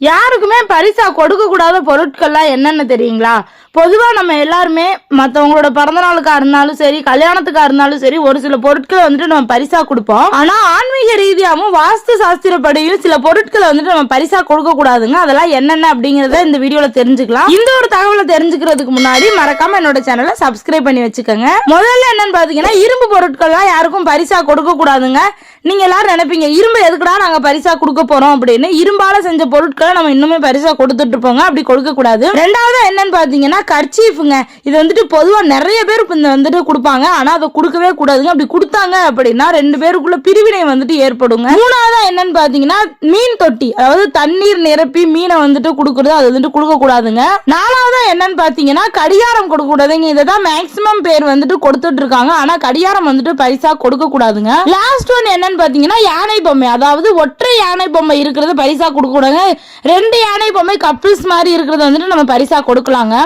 யாருக்குமே பரிசா கொடுக்க கூடாத பொருட்கள்லாம் என்னென்ன தெரியுங்களா? பொதுவா நம்ம எல்லாருமே மத்தவங்களோட பிறந்த நாளுக்கா இருந்தாலும் சரி கல்யாணத்துக்கா இருந்தாலும் சரி ஒரு சில பொருட்களை வந்துட்டு நம்ம பரிசா கொடுப்போம். ஆனா ஆன்மீக ரீதியாவும் வாஸ்து சாஸ்திரப்படியும் சில பொருட்களை வந்துட்டு நம்ம பரிசா கொடுக்க கூடாதுங்க அதெல்லாம் என்னென்ன அப்படிங்கறத இந்த வீடியோல தெரிஞ்சுக்கலாம். இந்த ஒரு தகவலை தெரிஞ்சுக்கிறதுக்கு முன்னாடி மறக்காம என்னோட சேனலை சப்ஸ்கிரைப் பண்ணி வச்சுக்கோங்க. முதல்ல என்னன்னு பாத்தீங்கன்னா இரும்பு பொருட்கள்லாம் யாருக்கும் பரிசா கொடுக்க கூடாதுங்க நீங்க எல்லாரும் நினைப்பீங்க இரும்பு எதுக்குடா நாங்க பரிசா கொடுக்க போறோம் அப்படின்னு. இரும்பால செஞ்ச பொருட்களை நம்ம இன்னுமே பரிசா கொடுத்துட்டு இருப்போங்க அப்படி கொடுக்க கூடாது. ரெண்டாவது என்னன்னு பாத்தீங்கன்னா கர்ச்சீஃபுங்க. இது வந்துட்டு பொதுவா நிறைய பேர் இந்த வந்துட்டு கொடுப்பாங்க ஆனா அதை கொடுக்கவே கூடாதுங்க. அப்படி கொடுத்தாங்க அப்படின்னா ரெண்டு பேருக்குள்ள பிரிவினை வந்துட்டு ஏற்படுங்க. மூணாவது என்னன்னு பாத்தீங்கன்னா மீன் தொட்டி. அதாவது தண்ணீர் நிரப்பி மீனை வந்துட்டு கொடுக்கறது அது வந்துட்டு கொடுக்க கூடாதுங்க. நாலாவது என்னன்னு பாத்தீங்கன்னா கடிகாரம் கொடுக்க கூடாதுங்க. இதை தான் மேக்சிமம் பேர் வந்துட்டு கொடுத்துட்டு இருக்காங்க. ஆனா கடிகாரம் வந்துட்டு பரிசா கொடுக்க கூடாதுங்க. லாஸ்ட் ஒன் என்னன்னு பாத்தீங்கன்னா யானை பொம்மை. அதாவது ஒற்றை யானை பொம்மை இருக்கிறத பரிசாக கொடுக்க ரெண்டு யானை பொம்மை கப்பிள்ஸ் மாதிரி இருக்கிறத வந்துட்டு நம்ம பரிசாக கொடுக்கலாங்க.